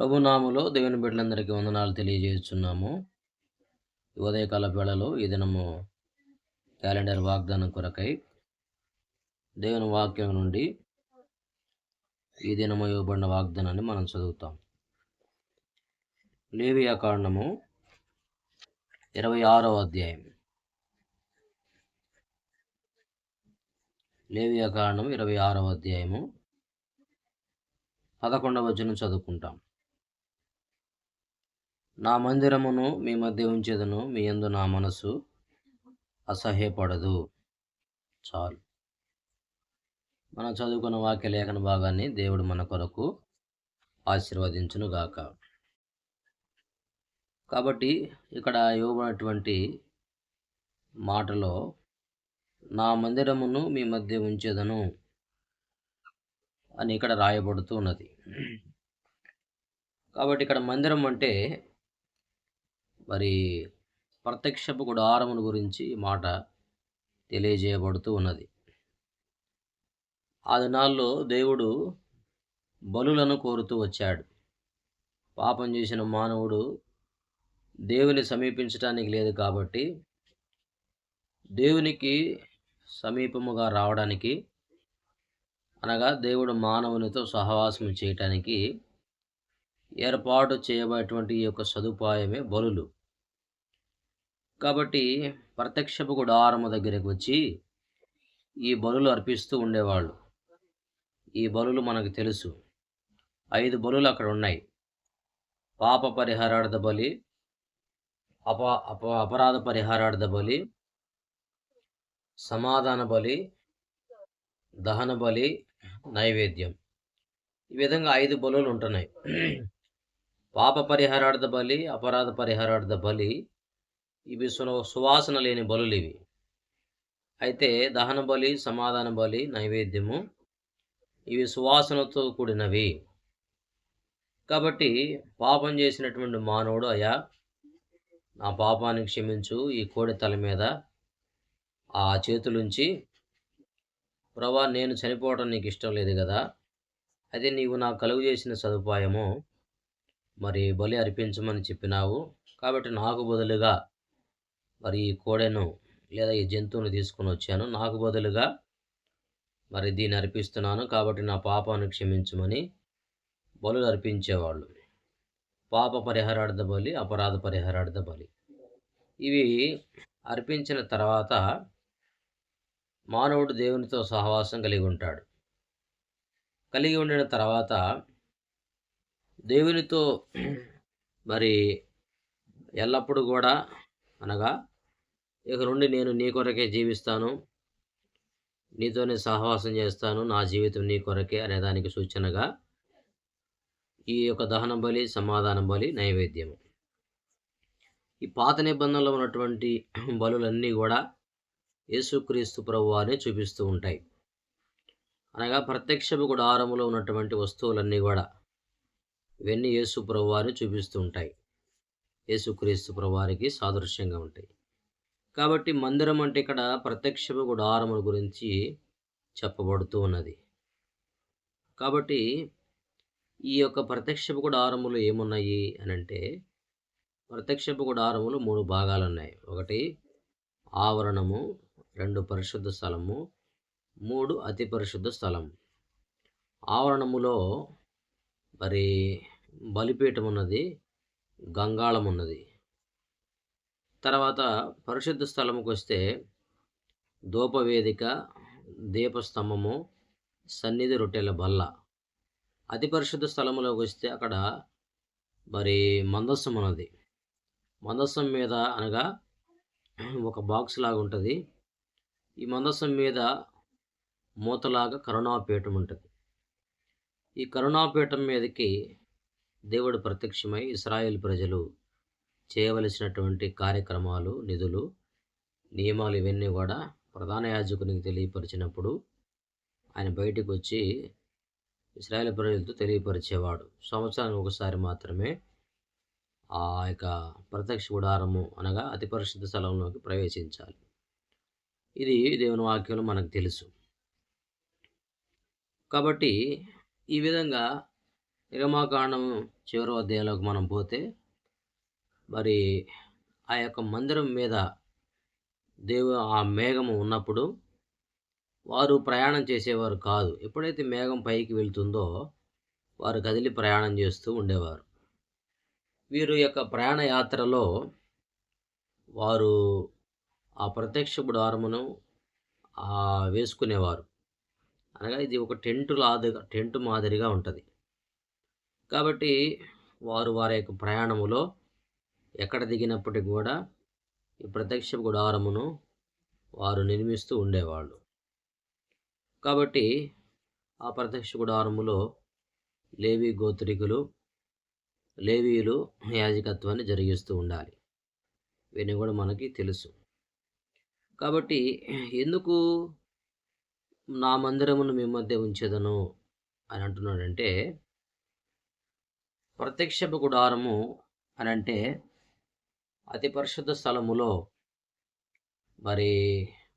ప్రభునాములో దేవుని బిడ్డలందరికీ వందనాలు తెలియజేస్తున్నాము. ఉదయకాల వేళలో ఈ దినము క్యాలెండర్ వాగ్దానం కొరకై దేవుని వాక్యం నుండి ఈ దినము ఇవ్వబడిన వాగ్దానాన్ని మనం చదువుతాం. లేవియా కాండము ఇరవై ఆరవ అధ్యాయం. లేవియా కాండం ఇరవై ఆరవ అధ్యాయము పదకొండవ వచనం చదువుకుంటాం. నా మందిరమును మీ మధ్య ఉంచేదను మీ ఎందు నా మనసు అసహ్యపడదు. చాలు. మనం చదువుకున్న వాక్య లేఖన భాగాన్ని దేవుడు మన కొరకు ఆశీర్వదించును గాక కాబట్టి ఇక్కడ ఇవ్వబడినటువంటి మాటలో నా మందిరమును మీ మధ్య ఉంచేదను అని ఇక్కడ రాయబడుతూ ఉన్నది కాబట్టి ఇక్కడ మందిరం అంటే మరి ప్రత్యక్షపు గుడారమును గురించి మాట తెలియజేయబడుతూ ఉన్నది. ఆ దినాల్లో దేవుడు బలులను కోరుతూ వచ్చాడు. పాపం చేసిన మానవుడు దేవుని సమీపించడానికి లేదు కాబట్టి దేవునికి సమీపముగా రావడానికి అనగా దేవుడు మానవునితో సహవాసం చేయటానికి ఏర్పాటు చేయబడేటువంటి ఈ యొక్క సదుపాయమే బలులు. కాబట్టి ప్రత్యక్షపు గుడారము దగ్గరికి వచ్చి ఈ బలులు అర్పిస్తూ ఉండేవాళ్ళు. ఈ బలులు మనకు తెలుసు. ఐదు బలులు అక్కడ ఉన్నాయి. పాప పరిహారార్థ బలి అప అప అపరాధ పరిహారార్థ బలి సమాధాన బలి దహన బలి నైవేద్యం. ఈ విధంగా ఐదు బలులు ఉంటున్నాయి. పాప పరిహారార్థ బలి అపరాధ పరిహారార్థ బలి ఇవి సువాసన లేని బలులు ఇవి. అయితే దహన బలి సమాధాన బలి నైవేద్యము ఇవి సువాసనతో కూడినవి. కాబట్టి పాపం చేసినటువంటి మానవుడు అయా నా పాపాన్ని క్షమించు ఈ కోడి తల మీద ఆ చేతులుంచి ప్రభా నేను చనిపోవడం నీకు ఇష్టం లేదు కదా అయితే నీవు నాకు కలుగు చేసిన సదుపాయము మరి బలి అర్పించమని చెప్పినావు కాబట్టి నాకు బదులుగా మరి ఈ కోడెను లేదా ఈ జంతువును తీసుకొని వచ్చాను. నాకు బదులుగా మరి దీన్ని అర్పిస్తున్నాను కాబట్టి నా పాపాన్ని క్షమించమని బలులు అర్పించేవాళ్ళు. పాప పరిహారార్థ బలి అపరాధ పరిహారార్థ బలి. ఇవి అర్పించిన తర్వాత మానవుడు దేవునితో సహవాసం కలిగి ఉంటాడు. కలిగి ఉండిన తర్వాత దేవునితో మరి ఎల్లప్పుడూ కూడా అనగా ఇక నుండి నేను నీ కొరకే జీవిస్తాను. నీతోనే సహవాసం చేస్తాను. నా జీవితం నీ కొరకే అనే దానికి సూచనగా ఈ యొక్క దహన బలి సమాధాన బలి నైవేద్యము. ఈ పాత నిబంధనలో ఉన్నటువంటి బలులన్నీ కూడా యేసుక్రీస్తు ప్రభువారిని చూపిస్తూ ఉంటాయి. అనగా ప్రత్యక్షపు గుడారములో ఉన్నటువంటి వస్తువులన్నీ కూడా ఇవన్నీ యేసు ప్రభువారిని చూపిస్తూ ఉంటాయి. యేసుక్రీస్తు ప్రభువారికి సాదృశ్యంగా ఉంటాయి. కాబట్టి మందిరం అంటే ఇక్కడ ప్రత్యక్షపు గుడారముల గురించి చెప్పబడుతూ ఉన్నది. కాబట్టి ఈ యొక్క ప్రత్యక్షపు గుడారములు ఏమున్నాయి అని అంటే ప్రత్యక్షపు గుడారములు మూడు భాగాలు ఉన్నాయి. ఒకటి ఆవరణము రెండు పరిశుద్ధ స్థలము మూడు అతి పరిశుద్ధ స్థలం. ఆవరణములో మరి బలిపీఠం ఉన్నది గంగాళం ఉన్నది. తర్వాత పరిశుద్ధ స్థలముకు వస్తే ధూపవేదిక దీపస్తంభము సన్నిధి రొట్టెల బల్ల. అతి పరిశుద్ధ స్థలములోకి వస్తే అక్కడ మరి మందస్సం ఉన్నది మందస్సం మీద అనగా ఒక బాక్స్ లాగా ఉంటుంది ఈ మందస్సం మీద మూతలాగా కరుణాపీఠం ఉంటుంది. ఈ కరుణాపీఠం మీదకి దేవుడు ప్రత్యక్షమై ఇస్రాయేల్ ప్రజలు చేయవలసినటువంటి కార్యక్రమాలు నిధులు నియమాలు ఇవన్నీ కూడా ప్రధాన యాజకునికి తెలియపరిచినప్పుడు ఆయన బయటికి వచ్చి ఇస్రాయేల్ ప్రజలతో తెలియపరిచేవాడు. సంవత్సరానికి ఒకసారి మాత్రమే ఆ యొక్క ప్రత్యక్ష గుడారము అనగా అతి పరిశుద్ధ స్థలంలోకి ప్రవేశించాలి. ఇది దేవుని వాక్యంలో మనకు తెలుసు. కాబట్టి ఈ విధంగా నిర్మాకాండం చివరి అధ్యాయంలోకి మనం పోతే మరి ఆ యొక్క మందిరం మీద దేవు ఆ మేఘము ఉన్నప్పుడు వారు ప్రయాణం చేసేవారు కాదు. ఎప్పుడైతే మేఘం పైకి వెళ్తుందో వారు కదిలి ప్రయాణం చేస్తూ ఉండేవారు. వీరు యొక్క ప్రయాణ యాత్రలో వారు ఆ ప్రత్యక్ష గుడారమును వేసుకునేవారు. అనగా ఇది ఒక టెంటు లాదిగా టెంటు మాదిరిగా ఉంటుంది. కాబట్టి వారు వారి యొక్క ప్రయాణములో ఎక్కడ దిగినప్పటికి కూడా ఈ ప్రత్యక్ష గుడారమును వారు నిర్మిస్తూ ఉండేవాళ్ళు. కాబట్టి ఆ ప్రత్యక్ష గుడారములో లేవి గోత్రికులు లేవీయులు యాజకత్వాన్ని జరిగిస్తూ ఉండాలి. ఇవన్నీ కూడా మనకి తెలుసు. కాబట్టి ఎందుకు నా మందిరమును మీ మధ్య ఉంచేదను అని అంటున్నాడంటే ప్రత్యక్ష గుడారము అని అంటే అతి పరిశుద్ధ స్థలములో మరి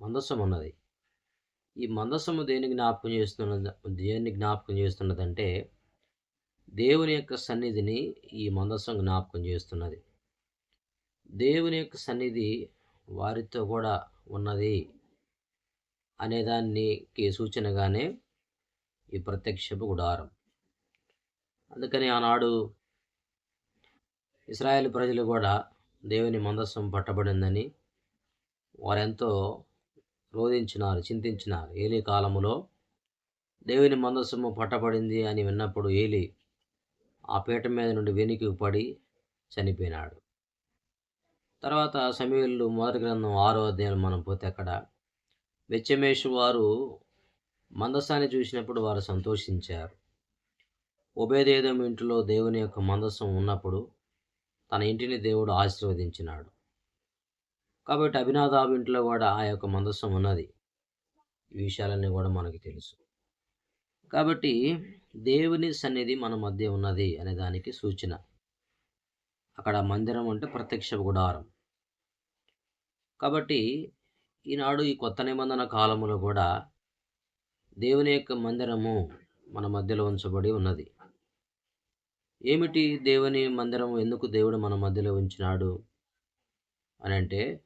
మందస్సం ఉన్నది. ఈ మందస్సము దేని జ్ఞాపకం చేస్తున్న దేన్ని జ్ఞాపకం చేస్తున్నదంటే దేవుని యొక్క సన్నిధిని ఈ మందస్సం జ్ఞాపకం చేస్తున్నది. దేవుని యొక్క సన్నిధి వారితో కూడా ఉన్నది అనేదానికి సూచనగానే ఈ ప్రత్యక్షపు గుడారం. అందుకని ఆనాడు ఇస్రాయేల్ ప్రజలు కూడా దేవుని మందస్సం పట్టబడిందని వారెంతో రోధించినారు చింతించినారు. ఏలి కాలములో దేవుని మందస్సము పట్టబడింది అని విన్నప్పుడు ఏలి ఆ పీట మీద నుండి వెనికి పడి చనిపోయినాడు. తర్వాత సమయంలో మొదటి గ్రంథం ఆరో అధ్యాయం మనం పోతే అక్కడ వెచ్చమేషు వారు మందస్సాన్ని చూసినప్పుడు వారు సంతోషించారు. ఉభయదేదం ఇంటిలో దేవుని యొక్క మందస్సం ఉన్నప్పుడు తన ఇంటిని దేవుడు ఆశీర్వదించినాడు. కాబట్టి అభినాదాబు ఇంట్లో కూడా ఆ యొక్క మందస్సం ఉన్నది. ఈ విషయాలన్నీ కూడా మనకి తెలుసు. కాబట్టి దేవుని సన్నిధి మన మధ్య ఉన్నది అనే దానికి సూచన. అక్కడ మందిరం అంటే ప్రత్యక్ష గుడారం. కాబట్టి ఈనాడు ఈ కొత్త నిబంధన కాలంలో కూడా దేవుని యొక్క మందిరము మన మధ్యలో ఉంచబడి ఉన్నది. ఏమిటి దేవుని మందిరం? ఎందుకు దేవుడు మన మధ్యలో ఉంచినాడు? అని అంటే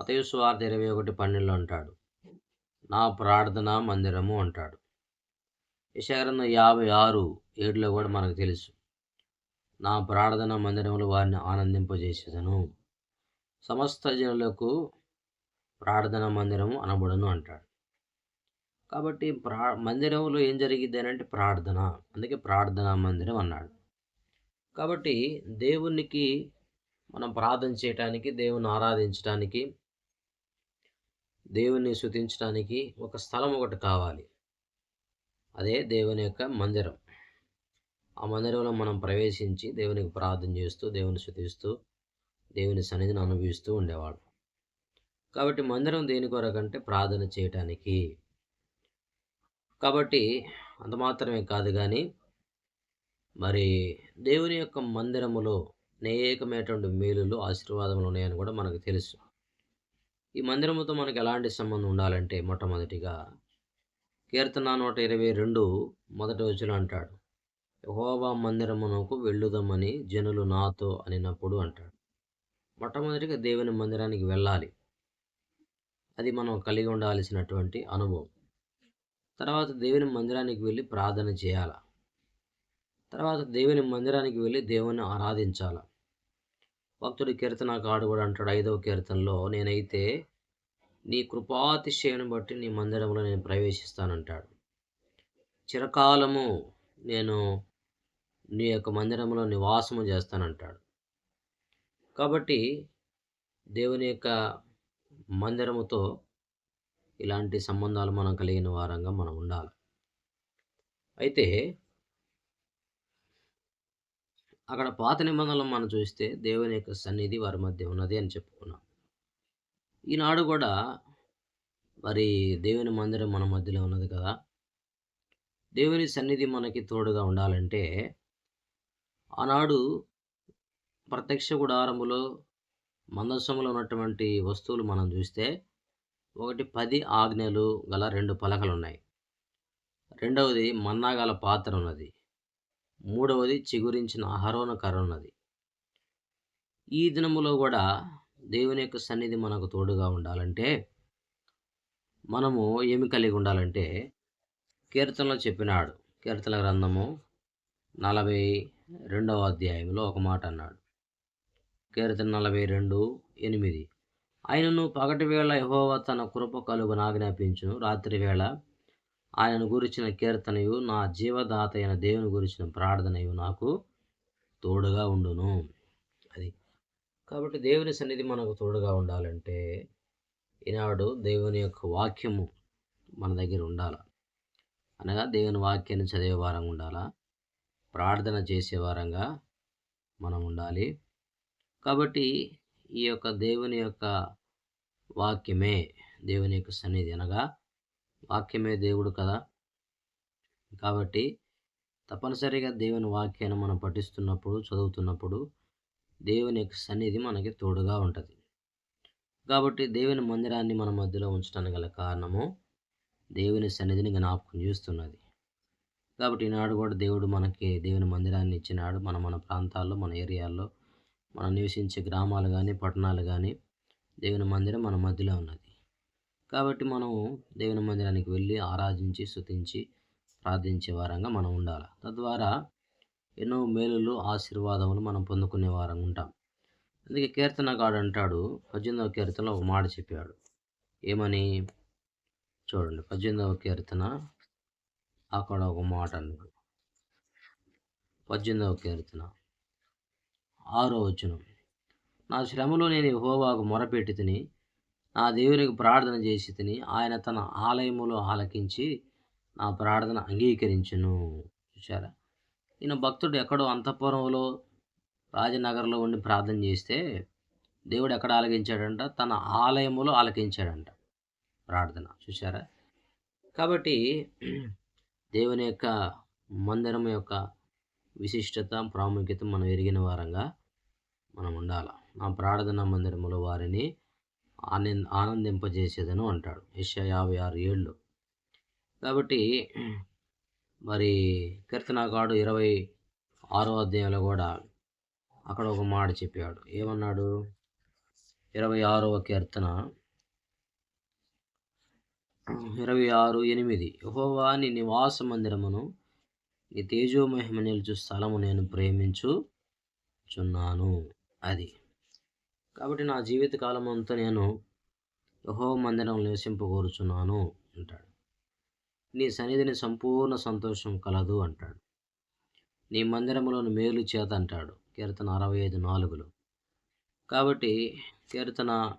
మతయ స్వార్థ ఇరవై ఒకటి పన్నెండులో అంటాడు. నా ప్రార్థన మందిరము అంటాడు. యశాగ్రంథం యాభై ఆరు ఏడులో కూడా మనకు తెలుసు. నా ప్రార్థన మందిరంలో వారిని ఆనందింపజేసేదను. సమస్త జనులకు ప్రార్థన మందిరము అనబడను అంటాడు. కాబట్టి ప్రా మందిరంలో ఏం జరిగిద్ది అని అంటే ప్రార్థన. అందుకే ప్రార్థనా మందిరం అన్నాడు. కాబట్టి దేవునికి మనం ప్రార్థన చేయటానికి దేవుని ఆరాధించడానికి దేవుని శుతించడానికి ఒక స్థలం ఒకటి కావాలి. అదే దేవుని యొక్క మందిరం. ఆ మందిరంలో మనం ప్రవేశించి దేవునికి ప్రార్థన చేస్తూ దేవుని శుతిస్తూ దేవుని సన్నిధిని అనుభవిస్తూ ఉండేవాడు. కాబట్టి మందిరం దేని కొరకంటే ప్రార్థన చేయటానికి. కాబట్టి అంత మాత్రమే కాదు కానీ మరి దేవుని యొక్క మందిరములో అనేకమైనటువంటి మేలులు ఆశీర్వాదములు ఉన్నాయని కూడా మనకు తెలుసు. ఈ మందిరముతో మనకు ఎలాంటి సంబంధం ఉండాలంటే మొట్టమొదటిగా కీర్తన నూట ఇరవై రెండు మొదటి వచ్చిన అంటాడు. యహోవా మందిరమునకు వెళ్ళుదామని జనులు నాతో అనినప్పుడు అంటాడు. మొట్టమొదటిగా దేవుని మందిరానికి వెళ్ళాలి. అది మనం కలిగి ఉండాల్సినటువంటి అనుభవం. తర్వాత దేవుని మందిరానికి వెళ్ళి ప్రార్థన చేయాలా? తర్వాత దేవుని మందిరానికి వెళ్ళి దేవుని ఆరాధించాల. భక్తుడి కీర్తనకాడు కూడా అంటాడు ఐదవ కీర్తనలో నేనైతే నీ కృపాతిశయను బట్టి నీ మందిరంలో నేను ప్రవేశిస్తానంటాడు. చిరకాలము నేను నీ యొక్క మందిరంలో నివాసము చేస్తానంటాడు. కాబట్టి దేవుని యొక్క మందిరముతో ఇలాంటి సంబంధాలు మనం కలిగిన వారంగా మనం ఉండాలి. అయితే అక్కడ పాత నిబంధనలు మనం చూస్తే దేవుని యొక్క సన్నిధి వారి మధ్య ఉన్నది అని చెప్పుకున్నాం. ఈనాడు కూడా మరి దేవుని మందిరం మన మధ్యలో ఉన్నది కదా? దేవుని సన్నిధి మనకి తోడుగా ఉండాలంటే ఆనాడు ప్రత్యక్ష గుడారములో మందస్సంలో ఉన్నటువంటి వస్తువులు మనం చూస్తే ఒకటి పది ఆజ్ఞలు గల రెండు పలకలు ఉన్నాయి. రెండవది మన్నాగల పాత్ర ఉన్నది. మూడవది చిగురించిన అహరోన కరోనది ఈ దినములో కూడా దేవుని యొక్క సన్నిధి మనకు తోడుగా ఉండాలంటే మనము ఏమి కలిగి ఉండాలంటే కీర్తనలో చెప్పినాడు. కీర్తన గ్రంథము నలభై రెండవ అధ్యాయంలో ఒక మాట అన్నాడు. కీర్తన నలభై రెండు ఎనిమిది. ఆయనను పగటి వేళ యహోవ తన కృప కలుగు ఆజ్ఞాపించును రాత్రి వేళ ఆయనను గురించిన కీర్తనయు నా జీవదాత అయిన దేవుని గురించిన ప్రార్థనయు నాకు తోడుగా ఉండును. అది. కాబట్టి దేవుని సన్నిధి మనకు తోడుగా ఉండాలంటే ఈనాడు దేవుని యొక్క వాక్యము మన దగ్గర ఉండాలి? అనగా దేవుని వాక్యాన్ని చదివే వారంగా ఉండాలా? ప్రార్థన చేసే వారంగా మనం ఉండాలి. కాబట్టి ఈ యొక్క దేవుని యొక్క వాక్యమే దేవుని యొక్క సన్నిధి అనగా వాక్యమే దేవుడు కదా. కాబట్టి తప్పనిసరిగా దేవుని వాక్యాన్ని మనం పఠిస్తున్నప్పుడు చదువుతున్నప్పుడు దేవుని యొక్క సన్నిధి మనకి తోడుగా ఉంటుంది. కాబట్టి దేవుని మందిరాన్ని మన మధ్యలో ఉంచడానికి గల కారణము దేవుని సన్నిధిని జ్ఞాపకం చేస్తున్నది. కాబట్టి ఈనాడు కూడా దేవుడు మనకి దేవుని మందిరాన్ని ఇచ్చినాడు. మన మన ప్రాంతాల్లో మన ఏరియాల్లో మనం నివసించే గ్రామాలు కానీ పట్టణాలు కానీ దేవుని మందిరం మన మధ్యలో ఉన్నది. కాబట్టి మనం దేవుని మందిరానికి వెళ్ళి ఆరాధించి స్థుతించి ప్రార్థించే వారంగా మనం ఉండాలి. తద్వారా ఎన్నో మేలులు ఆశీర్వాదములు మనం పొందుకునే వారంగా ఉంటాం. అందుకే కీర్తనగాడు అంటాడు పద్దెనిమిదవ కీర్తనలో ఒక మాట చెప్పాడు. ఏమని? చూడండి పద్దెనిమిదవ కీర్తన అక్కడ ఒక మాట అన్నాడు. పద్దెనిమిదవ కీర్తన ఆరో వచనం. నా శ్రమలో నేను హోవాకు మొరపెట్టి తిని నా దేవునికి ప్రార్థన చేసి తిని ఆయన తన ఆలయములో ఆలకించి నా ప్రార్థన అంగీకరించును. చూసారా ఈయన భక్తుడు ఎక్కడో అంతఃపురంలో రాజనగర్లో ఉండి ప్రార్థన చేస్తే దేవుడు ఎక్కడ ఆలకించాడంట? తన ఆలయములో ఆలకించాడంట ప్రార్థన. చూసారా కాబట్టి దేవుని యొక్క మందిరం యొక్క విశిష్టత ప్రాముఖ్యత మనం ఎరిగిన వారంగా మనం ఉండాలి? నా ప్రార్థన మందిరములో వారిని ఆనంద ఆనందింపజేసేదను అంటాడు. యెషయా యాభై ఆరు ఏళ్ళు. కాబట్టి మరి కీర్తనాకాడు ఇరవై ఆరో అధ్యాయంలో కూడా అక్కడ ఒక మాట చెప్పాడు. ఏమన్నాడు? ఇరవై ఆరవ కీర్తన ఇరవై ఆరు ఎనిమిది. యెహోవా నీ నివాస మందిరమును నీ తేజోమహిమ నిలుచు స్థలము నేను ప్రేమించు చున్నాను అది కాబట్టి నా జీవిత కాలం అంతా నేను యహో మందిరం నివసింపకూరుచున్నాను అంటాడు. నీ సన్నిధిని సంపూర్ణ సంతోషం కలదు అంటాడు. నీ మందిరంలోని మేలు చేత అంటాడు. కీర్తన అరవై ఐదు నాలుగులో. కాబట్టి కీర్తన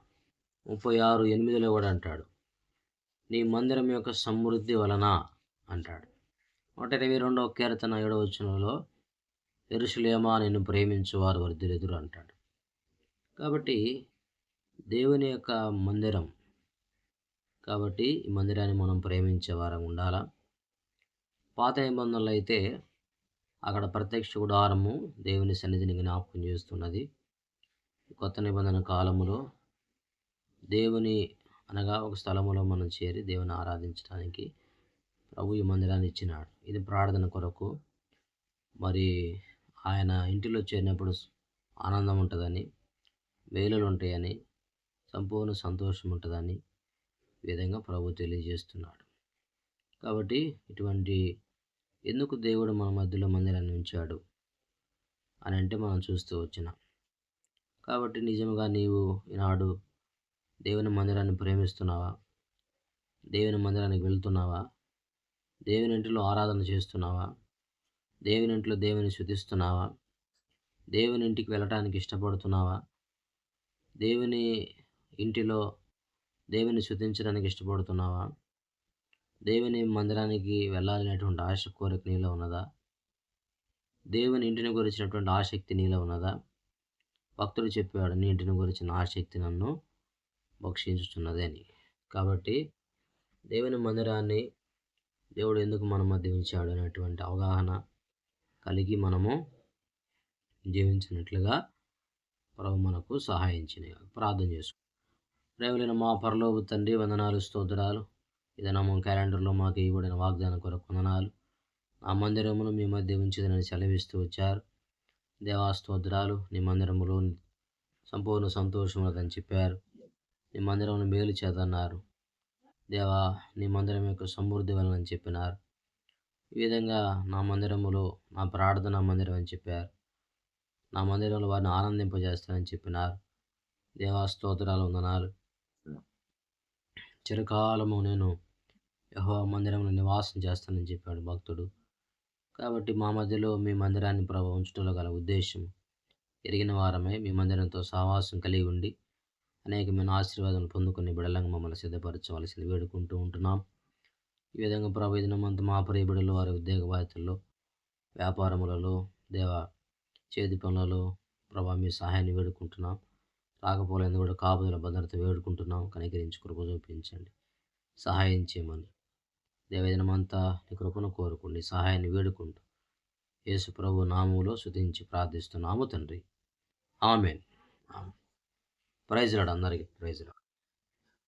ముప్పై ఆరు ఎనిమిదిలో కూడా అంటాడు. నీ మందిరం యొక్క సమృద్ధి వలన అంటాడు. నూట ఇరవై రెండవ కీర్తన ఏడవచనంలో ఎరుషులేమా ఎరుసలేమా ప్రేమించు వారు వర్ధిరెదురు అంటాడు. కాబట్టి దేవుని యొక్క మందిరం. కాబట్టి ఈ మందిరాన్ని మనం ప్రేమించే వారం ఉండాలా? పాత నిబంధనలు అయితే అక్కడ ప్రత్యక్ష గుడారము దేవుని సన్నిధిని జ్ఞాపకం చేస్తున్నది. కొత్త నిబంధన కాలములో దేవుని అనగా ఒక స్థలములో మనం చేరి దేవుని ఆరాధించడానికి ప్రభు ఈ మందిరాన్ని ఇచ్చినాడు. ఇది ప్రార్థన కొరకు. మరి ఆయన ఇంటిలో చేరినప్పుడు ఆనందం ఉంటుందని మేలులు ఉంటాయని సంపూర్ణ సంతోషం ఉంటుందని ఈ విధంగా ప్రభు తెలియజేస్తున్నాడు. కాబట్టి ఇటువంటి ఎందుకు దేవుడు మన మధ్యలో మందిరాన్ని ఉంచాడు అని అంటే మనం చూస్తూ వచ్చిన. కాబట్టి నిజంగా నీవు ఈనాడు దేవుని మందిరాన్ని ప్రేమిస్తున్నావా? దేవుని మందిరానికి వెళ్తున్నావా? దేవుని ఇంటిలో ఆరాధన చేస్తున్నావా? దేవుని ఇంట్లో దేవుని శుద్ధిస్తున్నావా? దేవుని ఇంటికి వెళ్ళటానికి ఇష్టపడుతున్నావా? దేవుని ఇంటిలో దేవుని శుద్ధించడానికి ఇష్టపడుతున్నావా? దేవుని మందిరానికి వెళ్ళాలనేటువంటి ఆశ కోరిక నీలో ఉన్నదా? దేవుని ఇంటిని గురించినటువంటి ఆసక్తి నీలో ఉన్నదా? భక్తుడు చెప్పాడు నీ ఇంటిని గురించిన ఆసక్తి నన్ను భక్షించుతున్నది అని. కాబట్టి దేవుని మందిరాన్ని దేవుడు ఎందుకు మన మధ్య ఉంచాడు అనేటువంటి అవగాహన కలిగి మనము జీవించినట్లుగా ప్రభు మనకు సహాయించిన ప్రార్థన చేసుకుంటాం ప్రేమలైన మా పరలోపు తండ్రి వందనాలు స్తోత్రాలు. ఇదనము క్యాలెండర్లో మాకు ఇవ్వబడిన వాగ్దానం కొరకు వందనాలు. ఆ మందిరమును మీ మధ్య ఉంచిదని సెలవిస్తూ వచ్చారు. దేవాస్తోత్రాలు నీ మందిరములో సంపూర్ణ సంతోషం ఉన్నదని చెప్పారు. నీ మందిరమును మేలు చేతన్నారు. దేవా నీ మందిరం యొక్క సమృద్ధి వలన చెప్పినారు. ఈ విధంగా నా మందిరములో నా ప్రార్థన మందిరం అని చెప్పారు. నా మందిరంలో వారిని ఆనందింపజేస్తానని చెప్పినారు. దేవా స్తోత్రాలు వందనాలు. చిరకాలము నేను యహో మందిరంలో నివాసం చేస్తానని చెప్పాడు భక్తుడు. కాబట్టి మా మధ్యలో మీ మందిరాన్ని ప్రభు ఉంచడంలో గల ఉద్దేశం ఎరిగిన వారమే మీ మందిరంతో సహవాసం కలిగి ఉండి అనేకమైన ఆశీర్వాదం పొందుకుని బిడలంగా మమ్మల్ని సిద్ధపరచవలసింది వేడుకుంటూ ఉంటున్నాం. ఈ విధంగా ప్రభు దినమంతా మా ప్రియ బిడలు వారి ఉద్యోగ బాధ్యతల్లో వ్యాపారములలో దేవ చేతి పనులలో ప్రభా మీ సహాయాన్ని వేడుకుంటున్నాం. రాకపోలేదు కూడా కాపుదల భద్రత వేడుకుంటున్నాం. కనికరించి కృప చూపించండి. సహాయం చేయమని. దేవదినమంతా నీ కృపను కోరుకోండి సహాయాన్ని వేడుకుంటూ యేసు ప్రభు నామములో శుతించి ప్రార్థిస్తున్నాము తండ్రి. ఆమెన్. ప్రైజ్ రాడు అందరికీ ప్రైజ్ రాడు